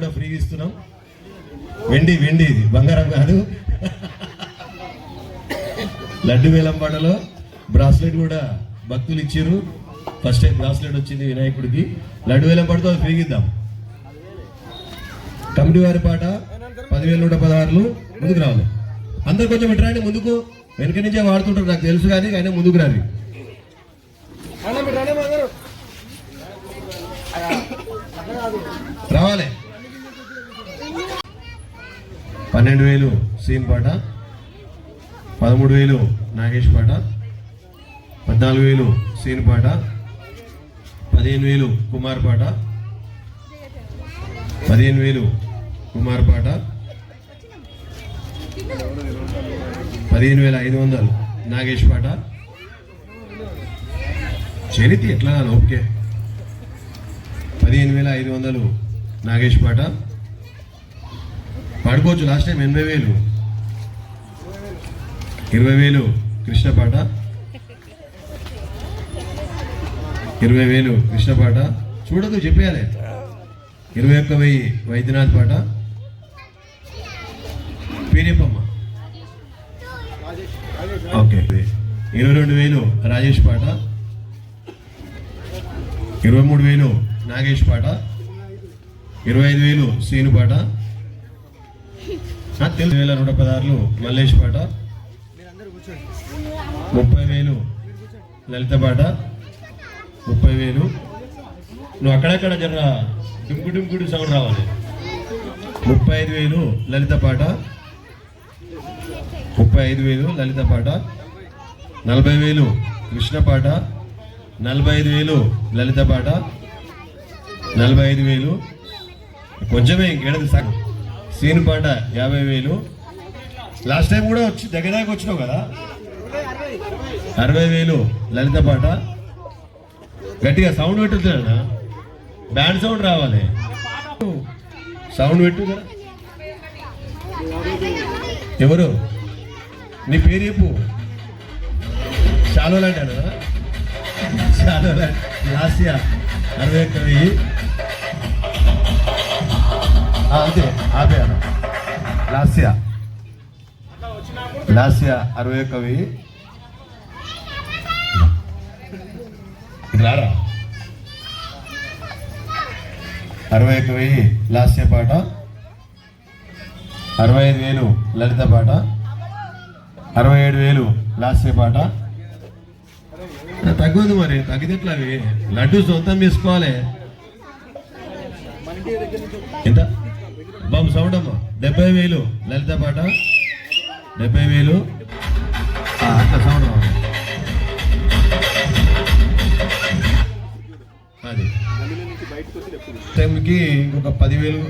కూడా ఫ్రీగా ఇస్తున్నాం. వెండి వెండి ఇది. బంగారం కాదు. లడ్డు వేలంపాటలో బ్రాస్లెట్ కూడా భక్తులు ఇచ్చారు. ఫస్ట్ టైం బ్రాస్లెట్ వచ్చింది వినాయకుడికి. లడ్డు వేలంపాటతో అది ఫ్రీగా కమిటీ వారి పాట పదివేల నూట పదహారులు ముందుకు రావాలి. అందరు కొంచెం ఇటు ముందుకు. వెనక నుంచే వాడుతుంటారు నాకు తెలుసు కానీ ఆయన ముందుకు రాలి రావాలి. పన్నెండు వేలు సీన్ పాట పదమూడు వేలు నాగేష్ పాట పద్నాలుగు వేలు సీన్ పాట పదిహేను వేలు కుమార్ పాట పదిహేను వేలు కుమార్ పాట పదిహేను వేల ఐదు వందలు నాగేష్ పాట. చరిత్ర ఎట్లా ఓకే పదిహేను వేల ఐదు వందలు నాగేష్ పాట. పాడుకోవచ్చు లాస్ట్ టైం ఎనభై వేలు. ఇరవై వేలు. కృష్ణ పాట. ఇరవై వేలు. కృష్ణ పాట. చూడదు చెప్పేయాలి. ఇరవై ఒక్క వెయ్యి. వైద్యనాథ్ పాట. పీరియప్పమ్మ ఓకే. ఇరవై రెండు వేలు. రాజేష్ పాట. ఇరవై మూడు వేలు. నాగేష్ పాట. ఇరవై ఐదు వేలు. సీను పాట. వేల నూట పదహారులు మల్లేష్ పాట. ముప్పై వేలు లలిత పాట. ముప్పై వేలు. నువ్వు అక్కడక్కడ జర డుంకు సౌండ్ రావాలి. ముప్పై ఐదు వేలు లలిత పాట. ముప్పై ఐదు వేలు లలిత పాట. నలభై వేలు కృష్ణ పాట. నలభై ఐదు వేలు లలిత పాట. నలభై ఐదు వేలు. కొంచెమే ఇంకేడది సగం సీనుపాట యాభై వేలు. లాస్ట్ టైం కూడా వచ్చి దగ్గర దాకా వచ్చినావు కదా? అరవై వేలు లలిత పాట. గట్టిగా సౌండ్ పెట్టుతున్నా బ్యాండ్ సౌండ్ రావాలి. సౌండ్ పెట్టు కదా ఎవరు? నీ పేరు చెప్పు. షాలో లాంటి షాలో లాంటి లాస్యా అరవై ఒక్క వెయ్యి. అంతే ఆపే అన్న లాస్యా లాస్యా అరవై ఒక్క వెయ్యి ఇది రారా అరవై ఒక్క వెయ్యి లాస్య పాట అరవై ఐదు వేలు లలిత పాట అరవై ఏడు వేలు లాస్య పాట తగ్గదు మరి తగ్గితే ఎట్లా అవి లడ్డు సొంతం తీసుకోవాలి ఎంత? బాబు సౌండ్ డెబ్బై వేలు. లలిత పాట. డెబ్బై వేలు. అంత అట్లా అది. టైంకి ఇంకొక పదివేలు.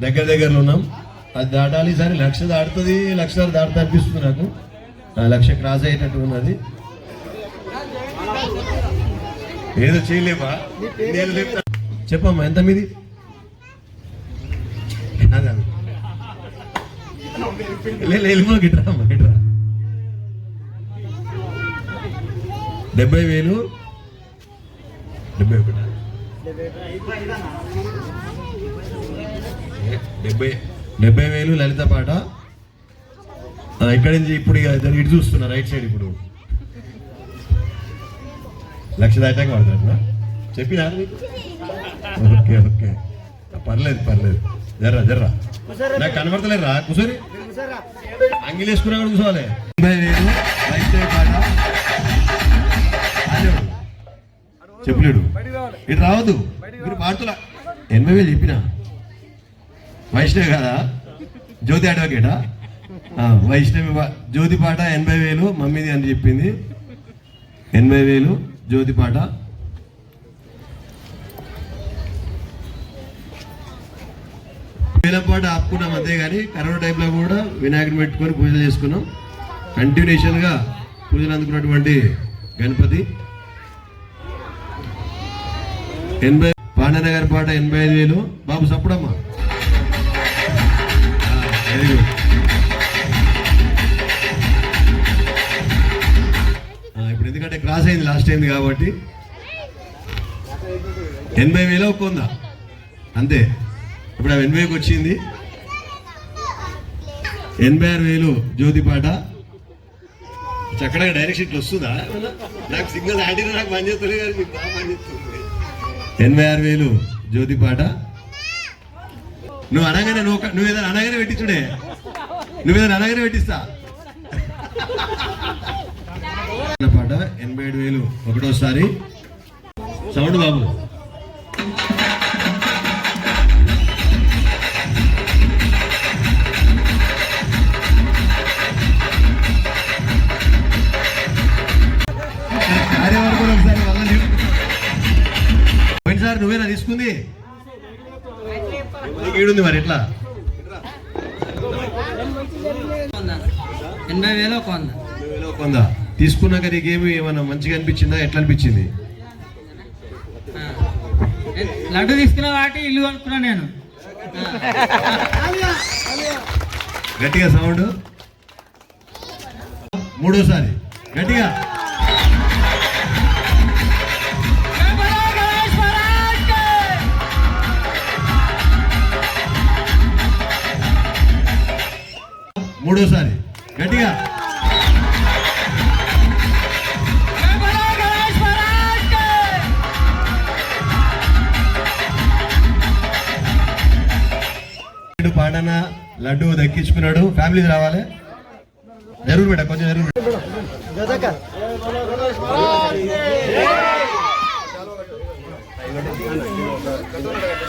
దగ్గర దగ్గరలో ఉన్నాం. అది దాటాలి సరే లక్ష దాటుతుంది. లక్ష దాటుతా అనిపిస్తుంది నాకు. ఆ లక్ష క్రాస్ అయ్యేటట్టు ఉన్నది. ఏదో చేయలేమా నేను చెప్పమ్మా ఎంత మీది అదే. గిట్రా గిట్రా డెబ్బై వేలు. డెబ్బై ఒకటి. డెబ్బై డెబ్బై వేలు లలిత పాట. ఇక్కడి నుంచి ఇప్పుడు ఇద్దరు ఇటు చూస్తున్నా రైట్ సైడ్ ఇప్పుడు. లక్ష దాటాక పడతాడు చెప్పినా? Okay okay. పర్లేదు పర్లేదు. జర్రా జర్రా. నాకు కనబడతలేదు రా కూర్చొని కూడా కూర్చోవాలి వేలు పాట చెప్పలేడు. ఇటు రావద్దు. మీరు మారుతులా ఎనభై వేలు చెప్పిన? వైష్ణవి కదా? జ్యోతి అడ్వకేటా? వైష్ణవి జ్యోతి పాట ఎనభై వేలు మమ్మీది అని చెప్పింది. ఎనభై వేలు జ్యోతి పాట. వేల పాట ఆపుకున్నాం అంతే కానీ కరోనా టైంలో కూడా వినాయకుని పెట్టుకొని పూజలు చేసుకున్నాం. కంటిన్యూషన్గా పూజలు అందుకున్నటువంటి గణపతి. ఎనభై పాండన గారి పాట ఎనభై ఐదు వేలు. బాబు సప్పుడమ్మా. Very good. ఇప్పుడు ఎందుకంటే క్రాస్ అయింది లాస్ట్ అయింది కాబట్టి. ఎనభై వేలు ఒక్కొందా అంతే. ఇప్పుడు ఆ ఎనభైకి వచ్చింది. ఎనభై ఆరు వేలు జ్యోతి పాట. చక్కగా డైరెక్షన్ ఇట్లా వస్తుందా? నాకు సిగ్నల్ ఆడిన నాకు పని చేస్తుంది కానీ మీకు బాగా పని చేస్తుంది. ఎనభై ఆరు వేలు జ్యోతి పాట. నువ్వు అనగానే నువ్వు నువ్వు ఏదైనా అనగానే పెట్టించుడే. నువ్వు ఏదైనా అనగానే పెట్టిస్తా. పాట ఎనభై ఏడు వేలు ఒకటోసారి. సౌండ్ బాబు. పోయినసారి నువ్వేనా తీసుకుంది? ఈడుంది మరి ఎట్లా ఎనభై వేలు ఒక వంద. కొందా తీసుకున్నాక నీకేమి ఏమన్నా మంచిగా అనిపించిందా? ఎట్లా అనిపించింది. లడ్డు తీసుకున్న వాటి ఇల్లు కొనుక్కున్నా నేను. గట్టిగా సౌండ్. మూడోసారి. గట్టిగా. మూడోసారి. గట్టిగా. లడ్డు పాడన లడ్డు దక్కించుకున్నాడు. ఫ్యామిలీ రావాలి. జరుగు మేడం కొంచెం జరుగు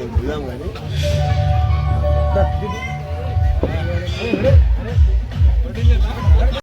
아니 몰라 뭐네